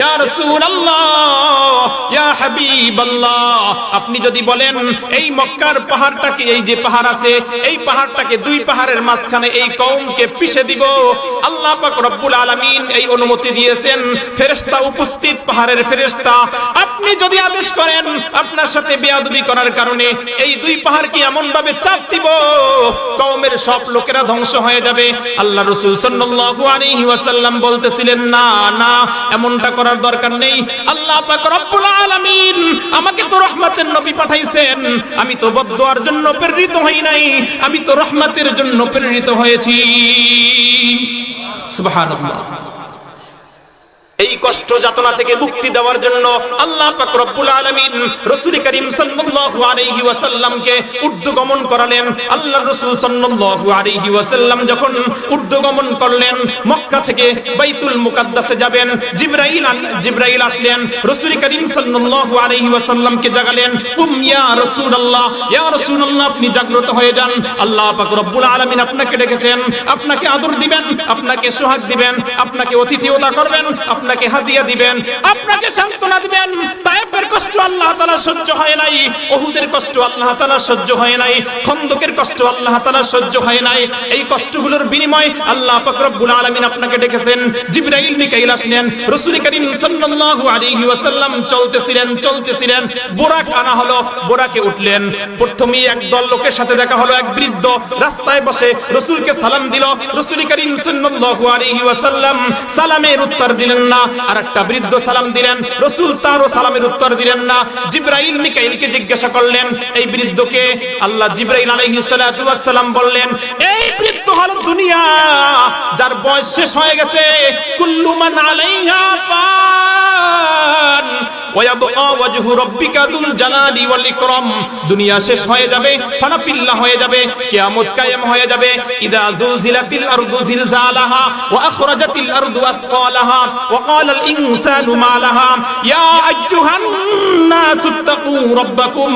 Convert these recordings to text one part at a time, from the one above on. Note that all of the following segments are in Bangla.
ইয়া রাসূলুল্লাহ ইয়া আপনি যদি বলেন, এই মক্কার পাহাড়টাকে, এই যে পাহাড় আছে, এই পাহাড়টাকে দুই পাহাড়ের মাঝখানে এই কওমকে পিষে দিব। আল্লাহ রব্বুল আলামিন এই অনুমতি দিয়েছেন, ফেরেশতা উপস্থিত, পাহাড়ের ফেরেশতা। আপনি যদি আদেশ করেন, আপনার সাথে বেয়াদবি করার কারণে এই দুই পাহাড়কে এমন ভাবে চাপ দিব, কওমের সব লোকেরা ধ্বংস হয়ে যাবে। আল্লাহ রাসূল সাল্লাল্লাহু আলাইহি বলতেছিলেন, না না, এমনটা করার দরকার নেই। আল্লাহ রব্বুল আলামিন আমাকে তো রহমতের নবী পাঠাইছেন। আমি তো বদদোয়ার জন্য প্রেরিত হই নাই। আমি তো রহমতের জন্য প্রেরিত হয়েছি। সুবহানাল্লাহ। এই কষ্ট যাতনা থেকে মুক্তি দেওয়ার জন্য আল্লাহ পাক রব্বুল আলামিন রাসূল করিম সাল্লাল্লাহু আলাইহি ওয়াসাল্লামকে উর্দুগমন করালেন। আল্লাহ রাসূল সাল্লাল্লাহু আলাইহি ওয়াসাল্লাম যখন উর্দুগমন করলেন, মক্কা থেকে বাইতুল মুকাদ্দাসে যাবেন, জিবরাইল জিবরাইল আসলেন, রাসূল করিম সাল্লাল্লাহু আলাইহি ওয়াসাল্লামকে জাগালেন কুম ইয়া রাসূলুল্লাহ ইয়া রাসূলুল্লাহ, আপনি জাগ্রত হয়ে যান। আল্লাহ পাক রব্বুল আলামিন আপনাকে ডেকেছেন, আপনাকে আদর দিবেন, আপনাকে সোহাগ দিবেন, আপনাকে অতিথিয়তা করবেন, আপনাকে হাদিয়া দিবেন আপনাকে সান্ত্বনা দিবেন। আল্লাহ তাআলা সহ্য হয় নাই। ওহুদের কষ্ট আল্লাহ তাআলা সহ্য হয় নাই। খন্দকের কষ্ট আল্লাহ তাআলা সহ্য হয় নাই। এই কষ্টগুলোর বিনিময় আল্লাহ পাক রব্বুল আলামিন আপনাকে ডেকেছেন। জিবরাইল, মিকাইল আসলেন। রাসূল করিম সাল্লাল্লাহু আলাইহি ওয়াসাল্লাম চলতেছিলেন চলতেছিলেন। বোরাক আনা হলো, বোরাকে উঠলেন। প্রথমেই এক দল লোকের সাথে দেখা হলো, এক বৃদ্ধ রাস্তায় বসে রসুলকে সালাম দিল। রসুল করিম সাল্লাল্লাহু আলাইহি ওয়াসাল্লাম সালামের উত্তর দিলেন না। আর একটা বৃদ্ধ সালাম দিলেন। রসুল তারও সালামের উত্তর দিলেন না। জিব্রাইল মিকাইলকে জিজ্ঞাসা করলেন, এই বৃদ্ধকে? আল্লাহ জিব্রাইল আলাইহিস সালাতু ওয়াস সালাম বললেন, এই বৃদ্ধ হলো দুনিয়া, যার বয়স শেষ হয়ে গেছে, কুল্লু মান আলাইহা ফান দুনিয়া শেষ হয়ে যাবে, ফানাফিল্লাহ হয়ে যাবে কায়েম হয়ে যাবে। ইদা আরদু জিলজালাহা ওয়া আখরাজাতিল আরদু আথqalaha ওয়া ক্বালাল ইনসানু মা ইয়া আইয়ুহান ইত্তাকু রাব্বাকুম,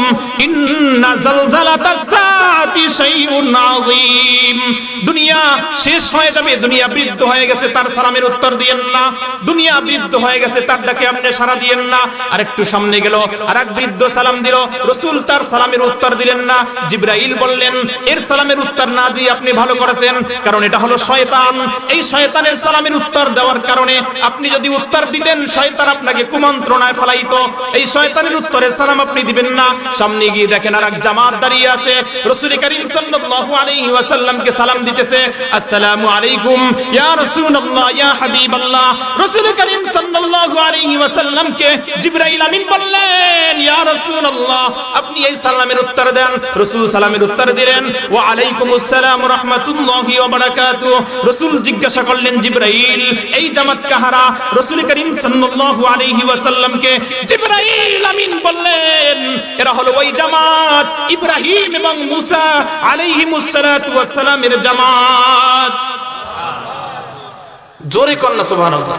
ইন্না জালজালাতাস সাআতি শাইউন আযীম। দুনিয়া শেষ হয়ে যাবে, দুনিয়া বৃদ্ধ হয়ে গেছে, তার সালামের উত্তর দিয়েন না। দুনিয়া বৃদ্ধ হয়ে গেছে, তার ডাকে আপনি সাড়া দিয়েন না। আর একটু সামনে গেল আর এক বৃদ্ধ সালাম দিল, রসুল তার সালামের উত্তর দিলেন না। জিব্রাইল বললেন, এর সালামের উত্তর না দিয়ে আপনি ভালো করেছেন, কারণ এটা হলো শয়তান। এই শয়তানের সালামের উত্তর দেওয়ার কারণে আপনি যদি উত্তর দিতেন, শয়তান আপনাকে কুমন্ত্রণায় ফেলাইতো। এই শয়তানের উত্তরে সালাম আপনি দিবেন না। সামনে গিয়ে দেখেন আর এক জামাত দাঁড়িয়ে আছে। রসুল করিম সাল্লাল্লাহু আলাইহি ওয়াসাল্লামকে সালাম দিতেছে, আসসালামু আলাইকুম, ইয়া রাসূলুল্লাহ, ইয়া হাবিবাল্লাহ। রসুল করিম সাল্লাল্লাহু আলাইহি ওয়াসাল্লামকে জিবরাইল আমিন বললেন, ইয়া রাসূলুল্লাহ, আপনি এই সালামের উত্তর দেন। রাসূল সালামের উত্তর দিলেন, ওয়া আলাইকুমুস সালাম ওয়া রাহমাতুল্লাহি ওয়া বারাকাতুহু। রাসূল জিজ্ঞাসা করলেন জিবরাইল, এই জামাত কাহারা? রাসূল করিম সাল্লাল্লাহু আলাইহি ওয়াসাল্লামকে জিবরাইল আমিন বললেন, এরা হলো ওই জামাত, ইব্রাহিম এবং মুসা আলাইহিমুস সালাতু ওয়াস সালামের জামাত। জোরে কন্যা সুবহানাল্লাহ।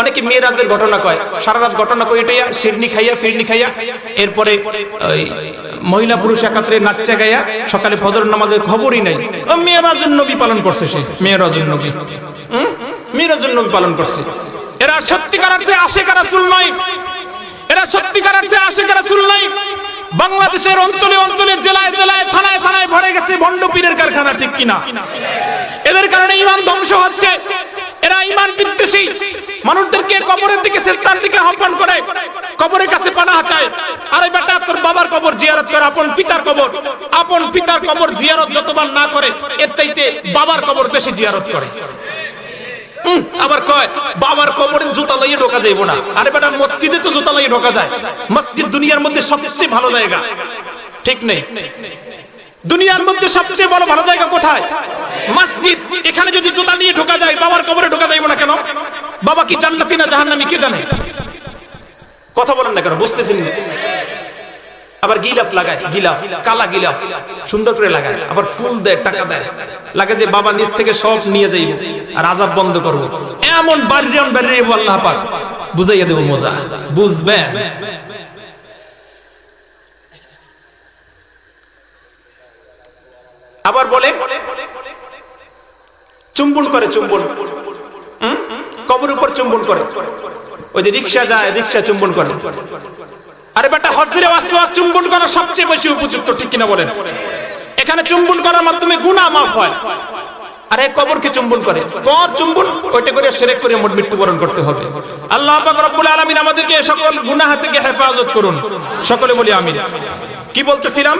অনেকে মেয়েরাজের ঘটনা কয়, সারা রাত ঘটনা কয়, এটাইয়া শিরনি খাইয়া, ফিরনি খাইয়া, এরপরে মহিলা পুরুষ একাত্রে নাচা গাইয়া সকালে ফদর নামাজের খবরই নাই। ও, মেয়েরাজের নবী পালন করছে সে মেয়েরাজ নবী। হম? মেয়েরাজের নবী পালন করছে। এরা সত্যিকার অর্থে আশেকা রাসূল নয়। এরা সত্যিকার অর্থে আশেকা রাসূল নয়। বাংলাদেশের অঞ্চলে অঞ্চলে জেলায় জেলায় থানায় থানায় ভরে গেছে ভণ্ড পীরের কারখানা, ঠিক কিনা? এদের কারণে ইমান ধ্বংস হচ্ছে। এরা ইমান বিদ্বেষী। মানুষদেরকে কবরের দিকে সেজদার দিকে আহ্বান করে। কবরের কাছে পানাহ চায়। আরে বেটা, তোর বাবার কবর জিয়ারত করে, আপন পিতার কবর। আপন পিতার কবর জিয়ারত যতবার না করে, এর চাইতে বাবার কবর বেশি জিয়ারত করে। আবার কয়, বাবার কবরে জুতা লাইয়ে ঢোকা যাইব না। আরে বেটা, মসজিদে তো জুতা লাইয়ে ঢোকা যায়। মসজিদ দুনিয়ার মধ্যে সবচেয়ে ভালো জায়গা। ঠিক নেই? দুনিয়ার মধ্যে সবচেয়ে বড় ভালো জায়গা কোথায়? মসজিদ। এখানে যদি জুতা নিয়ে ঢোকা যায়, বাবার কবরে ঢোকা যাইব না কেন? বাবা কি জান্নাতি না জাহান্নামী, কে জানে? কথা বলেন না কেন, বুঝতেছেন না? আবার গিলাফ লাগায়, গিলাফ, কালা গিলাফ, সুন্দর করে লাগায়, আবার ফুল দেয়, টাকা দেয়। লাগে যে বাবা নিচ থেকে সব নিয়ে যাইব আর আজাব বন্ধ করব। এমন বাড়িরাম বাড়িয়ে আল্লাহ পাক। বুঝাইয়া দেবো মজা। বুঝবেন আবার বলে, চুম্বন করে, চুম্বন। কবর উপর চুম্বন করে। ওই যে রিক্সা যায়, রিক্সা চুম্বন করে। আরে বেটা, হজরে ওয়াসওয়াক চুম্বন করা সবচেয়ে বেশি উপযুক্ত, ঠিক কিনা বলেন? এখানে চুম্বন করার মাধ্যমে গুনাহ মাফ হয়। আরে কবরকে চুম্বন করে। কর চুম্বন, ওইটা করে সেরেক করে মোট মৃত্যুবরণ করতে হবে। আল্লাহ পাক রব্বুল আলামিন আমাদেরকে সকল গুনাহ থেকে হেফাজত করুন। সকলে বলি আমিন। কি বলতেছিলাম?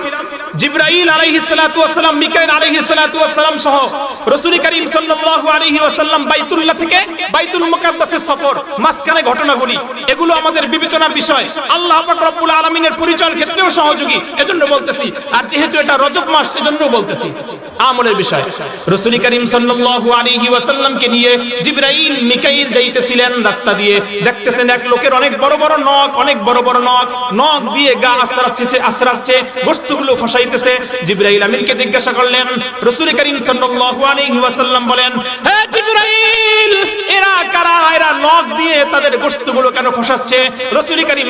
জিব্রাইল আলাইহিস সালাতু ওয়াস সালাম, মিকাইল আলাইহিস সালাতু ওয়াস সালাম সহ রাসূল করিম সাল্লাল্লাহু আলাইহি ওয়াসাল্লাম বাইতুল্লাহ থেকে বাইতুল মুকাদ্দাসের সফর, মাঝখানে ঘটনাগুলি, এগুলো আমাদের বিবেচনার বিষয়। আল্লাহ পাক রব্বুল আলামিনের পরিচয়ের ক্ষেত্রেও সহযোগী, এজন্য বলতেছি। আর যেহেতু এটা রজব মাস এজন্য বলতেছি। আমলের বিষয়। রসুল করিম সাল্লাল্লাহু আলাইহি ওয়াসাল্লামকে নিয়ে জিব্রাইল, মিকাইল যাইতেছিলেন রাস্তা দিয়ে। দেখতেছেন এক লোকের অনেক বড় বড় নখ, অনেক বড় বড় নখ। নখ দিয়ে গা আশ্রাচ্ছে আশ্রাচ্ছে বস্তুগুলো খসাইতেছে। জিব্রাইল আমিনকে জিজ্ঞাসা করলেন, রসুল করিম সাল্লাল্লাহু আলাইহি ওয়াসাল্লাম বলেন, হে জিব্রাইল নখ দিয়ে তাদের কেন খসাচ্ছে? করিম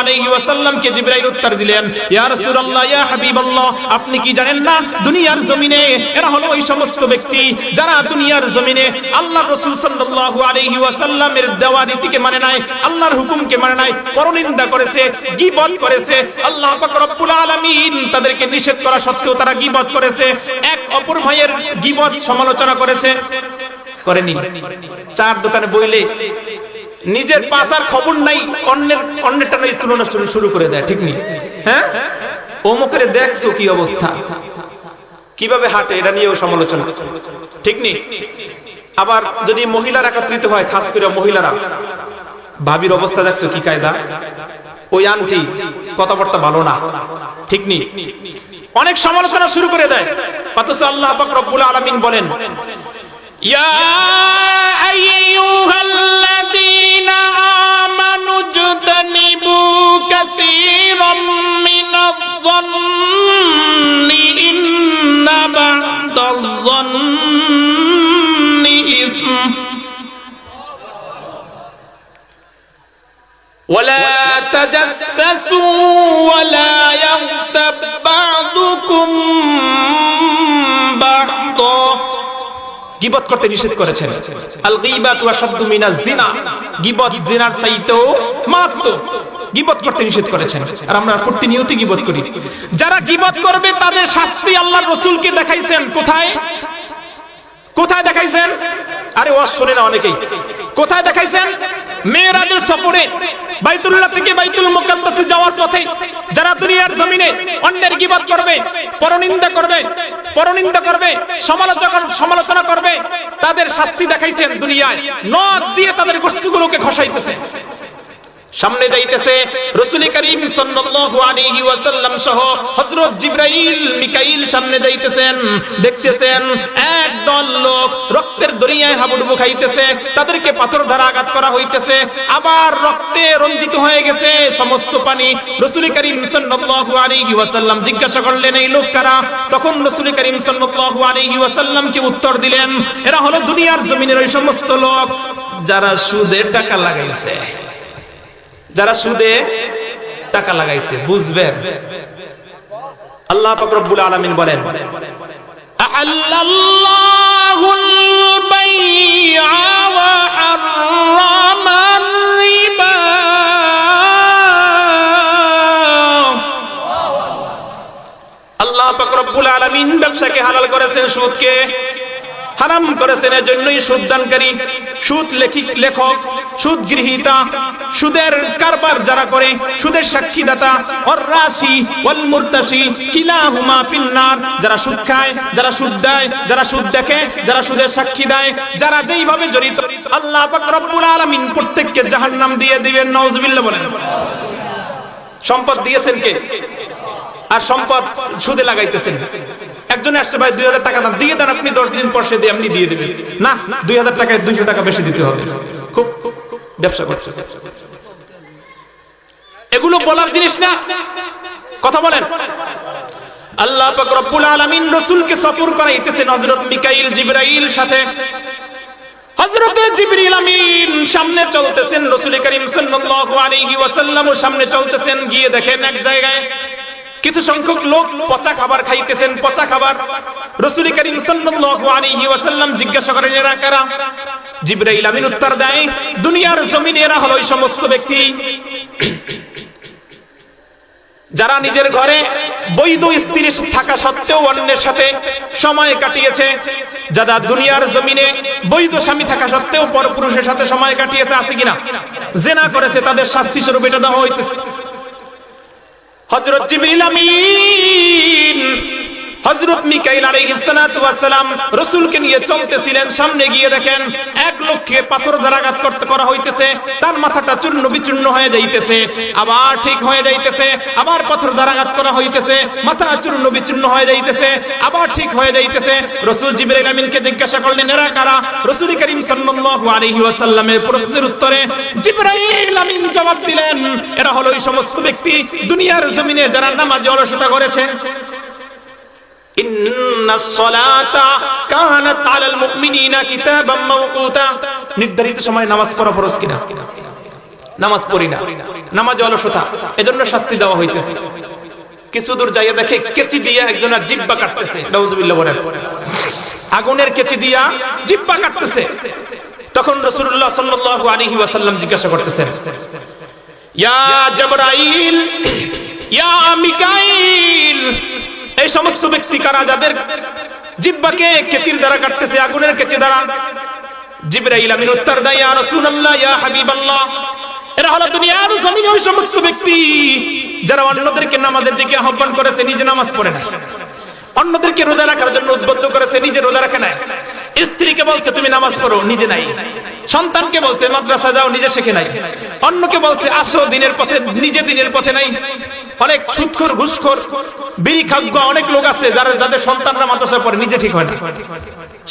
আলাইহি ওয়াসাল্লামকে জিব্রাইল উত্তর দিলেন, ইয়া রাসূলুল্লাহ, ইয়া হাবিবাল্লাহ, আপনি কি জানেন না দুনিয়ার জমিনে এরা হলো ওই সমস্ত ব্যক্তি যারা দুনিয়ার জমিনে আল্লাহর রাসূল সাল্লাল্লাহু আলাইহি ওয়াসাল্লামের দেওয়া রীতিকে মানে নাই, আল্লাহর হুকুমকে মানে নাই, পরনিন্দা করেছে, গীবত করেছে, আল্লাহ পাক রব্বুল আলামিন তাদেরকে নিষেধ করা সত্ত্বেও তারা গীবত করেছে, এক অপর ভাইয়ের গীবত সমালোচনা করেছে। করেনি। চার দোকানে বইলে নিজের পাশার খবর নাই, অন্যের, অন্যেরটা নয়, তুলনা শুরু- করে দেয়, ঠিক নেই হ্যাঁ? অমুকের দেখছ কি অবস্থা? কীভাবে হাঁটে, এটা নিয়েও সমালোচনা, ঠিক নেই আবার যদি মহিলারা একত্রিত হয়, খাস করে মহিলারা, ভাবির অবস্থা দেখছ কি কায়দা? ওই আংটি কথাবার্তা ভালো না, ঠিক নেই অনেক সমালোচনা শুরু করে দেয়, অথচ আল্লাহ রব্বুল আলামিন বলেন يا أيها الذين آمنوا اجتنبوا كثيرا من الظن. إن بعد الظن إثم. ولا تجسسوا ولا يغتب بعضكم গিবত করতে নিষেধ করেছেন। আল গীবাত ওয়া শাদ্দু জিনা। গিবত জিনার চাইতেও মারাত্মক গিবত করতে নিষেধ করেছেন। আর আমরা প্রতিনিয়ত গিবত করি। যারা গিবত করবে, তাদের শাস্তি রাসূলকে দেখাইছেন। কোথায়? কোথায় দেখাইছেন? আরে ওয়াজ শুনে না অনেকেই। কোথায় দেখাইছেন? মেয়েরাজের সফরে, বাইতুল্লাহ থেকে বাইতুল মুকাদ্দাসে যাওয়ার পথে। যারা দুনিয়ার জমিনে অন্যের গীবত করবে, পরনিন্দা করবে পরনিন্দা করবে সমালোচনা সমালোচনা করবে তাদের শাস্তি দেখাইছেন দুনিয়ায়। নদ দিয়ে তাদের গোষ্ঠীগুলোকে খসাইতেছে। সামনে যাইতেছে রসুল করিম ওয়াসাল্লাম সহ হযরত জিবরাইল মিকাইল সামনে যাইতেছেন, দেখতেছেন এক দল লোক রক্তের দরিয়ায় হাবুডুবু খাইতেছে, তাদেরকে পাথর দ্বারা আঘাত করা হইতেছে, আবার রক্তে রঞ্জিত হয়ে গেছে সমস্ত পানি। রসুল করিম সাল্লাল্লাহু আলাইহি ওয়াসাল্লাম জিজ্ঞাসা করলেন, এই লোক কারা? তখন রসুল করিম সাল্লাল্লাহু আলাইহি ওয়াসাল্লামকে উত্তর দিলেন, এরা হলো দুনিয়ার জমিনের ওই সমস্ত লোক যারা সুদে টাকা লাগাইছে। যারা সুদে টাকা লাগাইছে বুঝবেন? আল্লাহ পাকরবুল আলমিন বলেন আল্লাহুল ব্যবসাকে হালাল করেছেন সুদকে হারাম করেছেন সুদ দানকারী সুদ লেখক সুদ গৃহীতা সুদের কারবার যারা করে, সুদের সাক্ষীদাতা অর রাশি ওয়াল মুরতাশি কিলাহুমা ফিন্নার। যারা সুদ খায়, যারা সুদ দেয়, যারা সুদ দেখে, যারা সুদের সাক্ষী দেয়, যারা যেইভাবে জড়িত, আল্লাহ রব্বুল আলামিন প্রত্যেককে জাহান্নাম দিয়ে দিবেন, নাউজুবিল্লাহ বলেন। সম্পদ দিয়েছেন কে? আর সম্পদ সুদে লাগাইতেছেন। একজন আসছে, ভাই, দুই হাজার টাকা না দিয়ে দেন আপনি, দশ দিন পর সে দিয়ে আপনি দিয়ে দেবেন না, দুই হাজার টাকায় দুইশো টাকা বেশি দিতে হবে। ব্যবসা করতেছে। এগুলো বলার জিনিস না। কথা বলেন। আল্লাহ পাক রব্বুল আলামিন রাসূলকে সফর করাইতেছেন হযরত মিকাইল জিবরাইল সাথে। হযরতে জিবরিল আমিন সামনে চলতেছেন, রাসূল করিম সাল্লাল্লাহু আলাইহি ওয়াসাল্লাম সামনে চলতেছেন, গিয়ে দেখেন এক জায়গায় কিছু সংখ্যক লোক পচা খাবার খাইতেছেন, পচা খাবার। রাসূল করিম সাল্লাল্লাহু আলাইহি ওয়াসাল্লাম জিজ্ঞাসা করেন, এরা কারা? জিবরাইল আমিন উত্তর দেয়, দুনিয়ার জমিনে এরা হলো সমস্ত ব্যক্তি। যারা নিজের ঘরে বৈধ স্ত্রী থাকা সত্ত্বেও অন্যের সাথে সময় কাটিয়েছে, যারা দুনিয়ার জমিনে বৈধ স্বামী থাকা সত্ত্বেও পরপুরুষের সাথে সময় কাটিয়েছে, আছে কিনা? জেনা করেছে, তাদের শাস্তি স্বরূপ এটা দেওয়া হইতেছে। হজরত জিবরিল আমিন হযরত মিকাইল আলাইহিস সালাতু ওয়াস রাসূলকে নিয়ে চলতেছিলেন, সামনে গিয়ে দেখেন এক লোককে পাথর দ্বারাঘাত করতে করা হইতেছে, তার মাথাটা চূর্ণ বিচূর্ণ হয়ে যাইতেছে, আবার ঠিক হয়ে যাইতেছে, আবার পাথর দ্বারাঘাত করা হইতেছে, মাথা চূর্ণ বিচূর্ণ হয়ে যাইতেছে, আবার ঠিক হয়ে যাইতেছে। রাসূল জিবরাইল আমিনকে জিজ্ঞাসা করলেন, এরা কারা? রাসূল করিম সাল্লাল্লাহু আলাইহি ওয়াসাল্লামের প্রশ্নের উত্তরে, জিবরাইল আমিন জবাব দিলেন, এরা হলো এই সমস্ত ব্যক্তি দুনিয়ার জমিনে যারা নামাজে অলসতা করেছে। নির্ধারিত সময় নামাজ পড়া ফরজ কিনা? নামাজ পড়ি না। নামাজ অলসতা। এজন্য শাস্তি দেওয়া হইতেছে। কিছু দূর যাইয়া দেখে কেচি দিয়া একজনের জিব্বা কাটতেছে। আগুনের কেচি দিয়া জিব্বা কাটতেছে। তখন রাসূলুল্লাহ সাল্লাল্লাহু আলাইহি ওয়াসাল্লাম জিজ্ঞাসা করতেছেন, ইয়া জাবরাইল, ইয়া মিকাইল এই সমস্ত ব্যক্তি কারা যাদের জিব্বাকে কেচির দ্বারা কাটতেছে, আগুনের কেচি দ্বারা? জিবরাইল আমিন উত্তর দেয়, ইয়া রাসূলুল্লাহ, ইয়া হাবিবাল্লাহ। এরা হলো দুনিয়ার জমিনে ওই সমস্ত ব্যক্তি যারা অন্যদেরকে নামাজের দিকে আহ্বান করেছে, নিজে নামাজ পড়ে না অন্যদেরকে রোজা রাখার জন্য উদ্বুদ্ধ করেছে, নিজে রোজা রাখে না স্ত্রীকে বলছে, তুমি নামাজ পড়ো, নিজে নাই। সন্তানকে বলছে, মাদ্রাসা যাও, নিজে শেখে নাই। অন্যকে বলছে, আসো, দিনের পথে, নিজে দিনের পথে নাই। অনেক সুৎখর, ঘুষখোর বিড়ি খাগ্য অনেক লোক আছে যারা যাদের সন্তানরা মাদ্রাসায় পড়ে, নিজে ঠিক হয়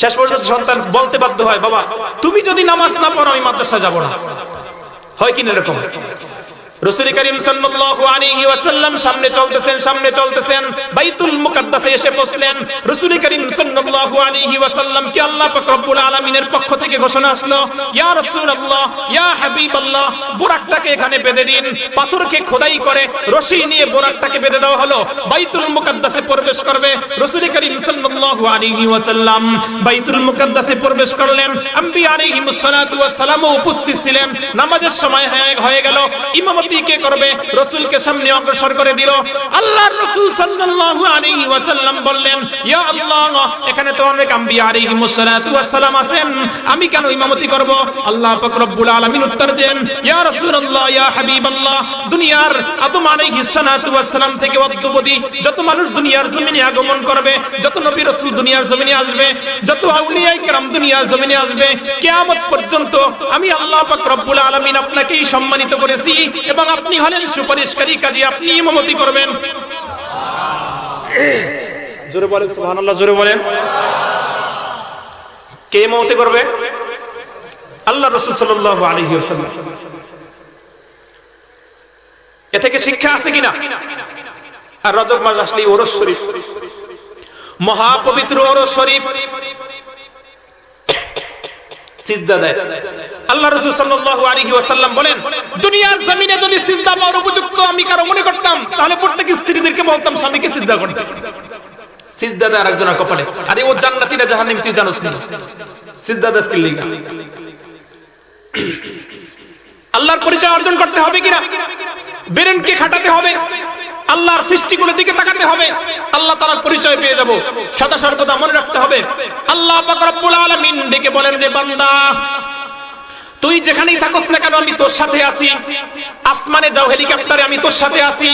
শেষ পর্যন্ত সন্তান বলতে বাধ্য হয়, বাবা, তুমি যদি নামাজ না পড়ো, আমি মাদ্রাসা যাব না। হয় কিনা এরকম? রসুল করিম ওয়াসাল্লাম সামনে চলতেছেন সামনে চলতেছেন। বাইতুল মুকাদ্দাসে এসে বসলেন। রসুল করিম সাল্লাল্লাহু আলাইহি ওয়াসাল্লাম কি আল্লাহ পাক রব্বুল আলামিনের পক্ষ থেকে ঘোষণা আসলো, ইয়া রাসূলুল্লাহ, ইয়া হাবিবাল্লাহ, বুরাকটাকে এখানে বেঁধে দিন। পাথরকে খোদাই করে রশি নিয়ে বুরাকটাকে বেঁধে দেওয়া হলো। বাইতুল মুকাদ্দাসে প্রবেশ করবে রসুল করিম সাল্লাল্লাহু আলাইহি ওয়াসাল্লাম। বাইতুল মুকাদ্দাসে প্রবেশ করলেন। আম্বিয়া আলাইহিমুস সালাতু ওয়াস সালামও উপস্থিত ছিলেন। নামাজের সময় হয়ে গেল। ইমামতি কে করবে? রসুলকে সামনে অগ্রসর করে দিল। আল্লাহর রসুল সাল্লাল্লাহু আলাইহি ওয়াসাল্লাম বললেন, ইয়া আল্লাহ, এখানে তো অনেক আম্বিয়া আলাইহিমুস সালাতু ওয়াস সালাম আছেন। আমি কেন ইমামতি করব? আল্লাহ পাক রব্বুল আলামিন উত্তর দেন, ইয়া রাসূলুল্লাহ, ইয়া হাবিবাল্লাহ, দুনিয়ার আদম সালাতু ওয়াস সালাম থেকে যত মানুষ দুনিয়ার জমিনে আগমন করবে, যত নবী রাসূল দুনিয়ার জমিনে আসবে, যত আউলিয়ায়ে দুনিয়ার জমিনে আসবে, কিয়ামত পর্যন্ত আমি আল্লাহ পাক রব্বুল আলামিন আপনাকেই সম্মানিত করেছি এবং আপনি হলেন সুপারিশকারী, কাজী আপনি ইমামতি করবেন। জোরে বলেন, সুবহানাল্লাহ, জোরে বলেন। কে ইমামতি করবে? আল্লাহ রাসূল সাল্লাল্লাহু আলাইহি ওয়াসাল্লাম। এ থেকে শিক্ষা আছে কিনা? আর রজব মাস আসলে ওরস শরীফ। মহাপবিত্র ওরস শরীফ। সিজদা দেয়। আল্লাহ রাসূল সাল্লাল্লাহু আলাইহি ওয়াসাল্লাম বলেন, দুনিয়ার জমিনে যদি সিজদা পাওয়ার উপযুক্ত আমি কারও মনে করতাম, তাহলে প্রত্যেক স্ত্রীদেরকে বলতাম, স্বামীকে সিজদা করতে। সিজদা দেয় আরেকজনের কপালে। আরে ও জান্নাতি না জাহান্নামী, তুই জানোস না? সিজদা দাস কি লাগা? আল্লাহর পরিচয় অর্জন করতে হবে কিনা? বেরেনকে খাটাতে হবে। আল্লাহর সৃষ্টিগুলোর দিকে তাকাতে হবে। আল্লাহ তাআলার পরিচয় পেয়ে যাব। সদা সর্বদা মনে রাখতে হবে। আল্লাহ ডেকে বলেন রে বান্দা তুই যেখানেই থাকস না কেন, আমি তোর সাথে আছি। আসমানে যাও হেলিকপ্টারে, আমি তোর সাথে আছি।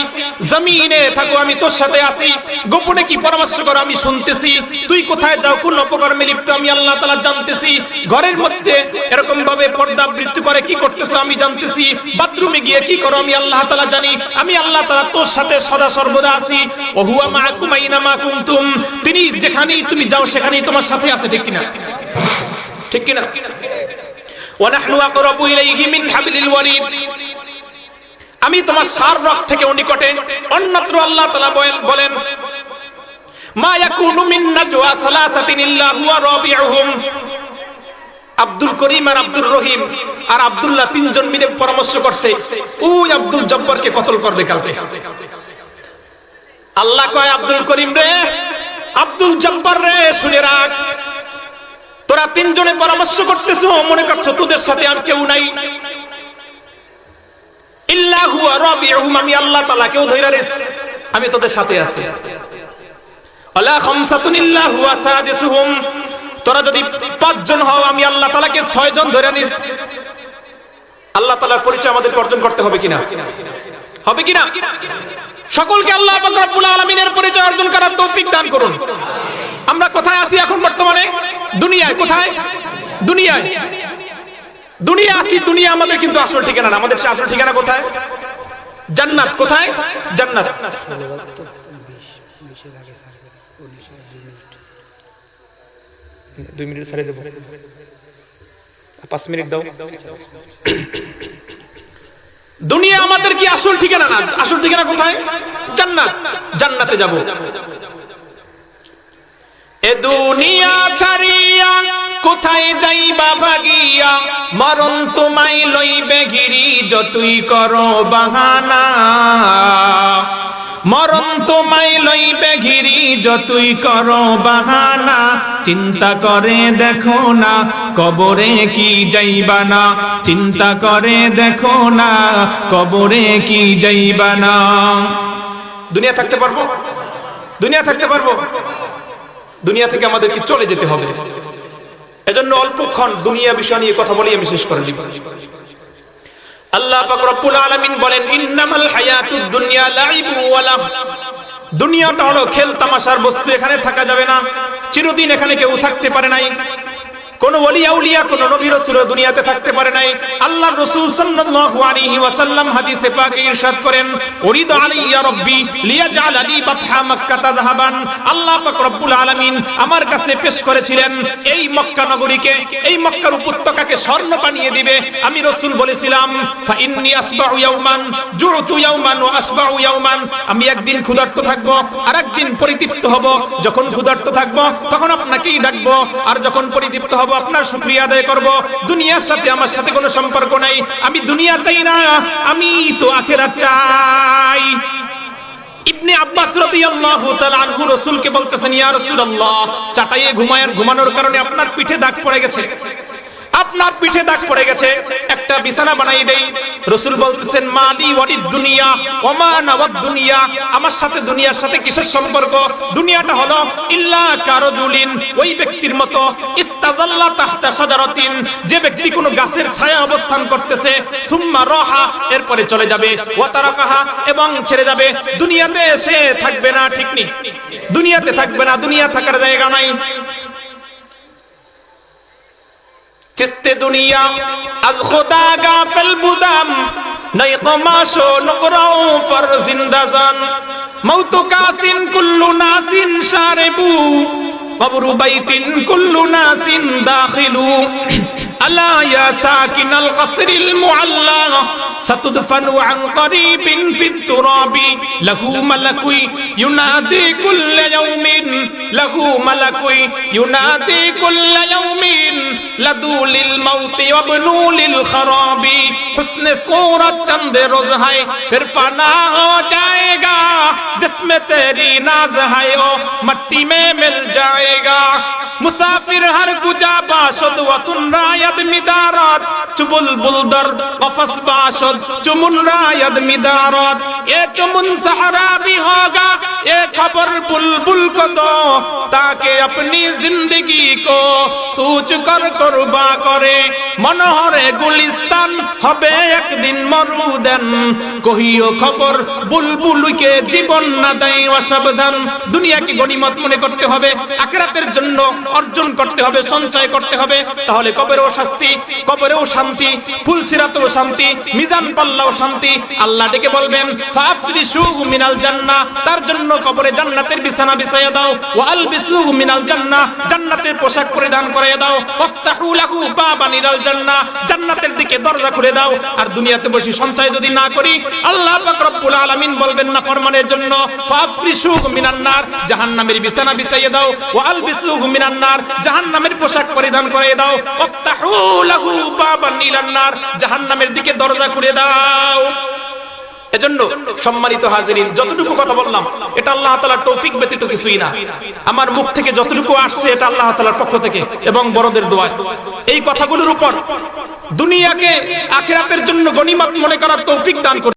জমিনে থাকো, আমি তোর সাথে আছি। গোপনে কি পরামর্শ করো, আমি শুনতেছি। তুই কোথায় যাও, কোন অপকর্মে লিপ্ত, আমি আল্লাহ তাআলা জানতেছি। ঘরের মধ্যে এরকম ভাবে পর্দা বৃত্তি করে, কি করতেছো, আমি জানতেছি। বাথরুমে গিয়ে কি করো, আমি আল্লাহ তাআলা জানি। আমি আল্লাহ তাআলা তোর সাথে সদা সর্বদা আছি। ওয়া হুয়া মাআকুম আইনা মা কুনতুম। তিনি যেখানেই তুমি যাও, সেখানেই তোমার সাথে আছে, ঠিক কিনা? ঠিক কিনা? আমি তোমার সার রক থেকে নিকটে অন্যত্র আল্লাহ তাআলা বলেন, মা ইয়াকুনু মিন নাজওয়া সালাসাতিন ইল্লা হুয়া রাবিউহুম। আব্দুল করিম আর আব্দুর রহিম আর আব্দুল্লাহ তিনজন মিলে পরামর্শ করছে, ওই আব্দুল জব্বরকে কতল করবে কালকে? আল্লাহ কয়, আব্দুল করিম রে, আব্দুল জব্বর রে, শুনে রাখ। তোরা তিনজনে পরামর্শ করতেছো, মনে করছ তোদের সাথে আর কেউ নাই। ইল্লাহু রাবিউহুম, আমি আল্লাহ তাআলা কেউ ধইরা রেস, আমি তোদের সাথে আছি। আলা খামসাতুন ইল্লাহু তোরা যদি পাঁচজন হও, আমি আল্লাহ তাআলাকে ছয়জন ধরে নিস। আল্লাহ তাআলার পরিচয় আমাদের অর্জন করতে হবে কিনা? হবে কিনা? সকলকে আল্লাহ রব্বুল আলামিনের পরিচয় অর্জন করার তৌফিক দান করুন। আমরা কোথায় আছি এখন বর্তমানে? দুনিয়ায় কোথায়? দুনিয়ায়। দুনিয়া আছি দুনিয়া আমাদের কিন্তু আসল ঠিকানা না। আমাদের সে আসল ঠিকানা কোথায়? জান্নাত কোথায়? জান্নাত। দুই মিনিট ছাড়িয়ে দেবো। পাঁচ মিনিট দাও। দুনিয়া আমাদের কি আসল ঠিকানা না? আসল ঠিকানা কোথায়? জান্নাত। জান্নাতে যাব। এ দুনিয়া ছাড়িয়া কোথায় যাইবা ভাগিয়া? মরণ তোমায় লইবে গিরি যতই করো বাহানা। মরণ তোমায় লইবে ঘিরি যতই করো বাহানা। চিন্তা করে দেখো না, কবরে কি যাইবা না। চিন্তা করে দেখো না, কবরে কি যাইবা না। দুনিয়া থাকতে পারব? দুনিয়া থাকতে পারব? দুনিয়া থেকে আমাদেরকে চলে যেতে হবে। এজন্য অল্পক্ষণ দুনিয়া বিষয় নিয়ে কথা বলি আমি শেষ করে দিব। আল্লাহ পাক রব্বুল আলামিন বলেন, ইন্নামাল হায়াতুদ দুনিয়া লাইবু ওয়া লাহ দুনিয়াটা হলো খেল, তামাশার বস্তু, এখানে থাকা যাবে না। চিরদিন এখানে কেউ থাকতে পারে নাই। কোন কোন নবী রাসূল দুনিয়াতে থাকতে পারে নাই। রাসূল সাল্লাল্লাহু আলাইহি ওয়াসাল্লাম হাদিসে পাকে ইরশাদ করেন আলাইয়া রাব্বি লিয়াজআল মক্কা তাযহাবান আল্লাহ পাক রব্বুল আলামিন আমার কাছে পেশ করেছিলেন, এই মক্কা নগরীকে, এই মক্কার উপত্যকাকে স্বর্ণ বানিয়ে দিবে। আমি রাসূল বলেছিলাম, ফা আসবাউ ইয়াওমান জুউতু ইয়াওমান ওয়া আসবাউ ইয়াওমান আমি একদিন ক্ষুধার্ত থাকব আর একদিন পরিতৃপ্ত হব। যখন ক্ষুধার্ত থাকব, তখন আপনাকেই ডাকবো, আর যখন পরিতৃপ্ত হব আপনার শুক্রিয়া আদায় করব। দুনিয়ার সাথে আমার সাথে কোনো সম্পর্ক নাই। আমি দুনিয়া চাই না, আমি তো আখেরাত চাই। ইবনে আব্বাস রাদিয়াল্লাহু তাআলা আনহু রাসূলকে বলতেছেন, ইয়া রাসূলুল্লাহ, চাটাইয়ে ঘুমায়ার ঘুমানোর কারণে আপনার পিঠে দাগ পড়ে গেছে। আপনার পিঠে দাগ পড়ে গেছে। বিছানা বানাই দেই। রসুল বলতেছেন, মালি ওয়ালিদ দুনিয়া, ওমা নাওয়াদ দুনিয়া। আমার সাথে দুনিয়ার সাথে কিসের সম্পর্ক? দুনিয়াটা হলো, ইল্লা কারজুলিন, ওই ব্যক্তির মতো ইস্তাজাল্লা তাহতা শাজারাতিন। যে ব্যক্তি কোনো গাছের ছায়া অবস্থান করতেছে, সুম্মা রাহা, এরপরে চলে যাবে। ওয়া তারাকাহা, এবং ছেড়ে যাবে। দুনিয়াতে এসে থাকবে না, ঠিক নেই। দুনিয়াতে থাকবে না, দুনিয়া থাকার জায়গা নাই। চিস্তে দুনিয়া, আজ খোদা গাফেল বুদাম নাই কমাশো নকরাও ফর জিন্দাজান মউতু কাসিন কুল্লু নাসিন শারেবু, কবরু বাইতিন কুল্লু নাসিন দাখিলু। আলা ইয়া সাকিনাল কসরিল মুআল্লা। ستدفن عن قريب في التراب له ملك ينادي كل يوم له ملك ينادي كل يوم لدو للموت وابنو للخراب حسن صورت چند روز ہے پھر فنا ہو جائے گا جس میں تیری ناز ہے وہ مٹی میں مل جائے گا মুসাফির হার গুজা বাসদ, ওয়াতুন রায়াদ মিদারাত, চুবুল বুলদর কফস বাসদ, চুমুন রায়াদ মিদারাত। এ চুমুন সহারা भी होगा ये खबर बुलबुल को दो ताकि अपनी जिंदगी को सूच कर করবা করে মনোহরে গুলিস্তান হবে একদিন মরুদেন কহিও খবর বুলবুলকে জীবন না দেয় অসাবধান দুনিয়াকে গনিমত মনে করতে হবে আখরাতের জন্য অর্জন করতে হবে সঞ্চয় করতে হবে তাহলে কবরেও শাস্তি কবরেও শান্তি ফুলসিরাতেও শান্তি মিজান পাল্লাও শান্তি আল্লাহ ডেকে বলবেন ফাফরিসুহু মিনাল জান্নাহ তার জন্য কবরে জান্নাতের বিছানা বিছাইয়া দাও। ওয়া আলবিসুহু মিনাল জান্নাহ জান্নাতের পোশাক পরিধান করাইয়া দাও। ওয়াফতাহু লাহু বাবান ইলাল জান্নাহ জান্নাতের দিকে দরজা খুলে দাও। আর দুনিয়াতে বসে সঞ্চয় যদি না করি, আল্লাহ পাক রব্বুল আলামিন বলবেন না ফরমানের জন্য ফাফরিসুহু মিনান নার, জাহান্নামের বিছানা বিছাইয়া দাও। ওয়া আলবিসুহু মিনান নার, জাহান্নামের পোশাক পরিধান করাইয়া দাও। ওয়াফতাহু লাহু বাবান ইলান নার, জাহান্নামের দিকে দরজা খুলে দাও। এজন্য সম্মানিত হাজিরিন, যতটুকু কথা বললাম, এটা আল্লাহ তালার তৌফিক ব্যতীত কিছুই না। আমার মুখ থেকে যতটুকু আসছে, এটা আল্লাহ তালার পক্ষ থেকে এবং বড়দের দোয়ায়। এই কথাগুলোর উপর দুনিয়াকে আখেরাতের জন্য গণিমাত মনে করার তৌফিক দান করুন।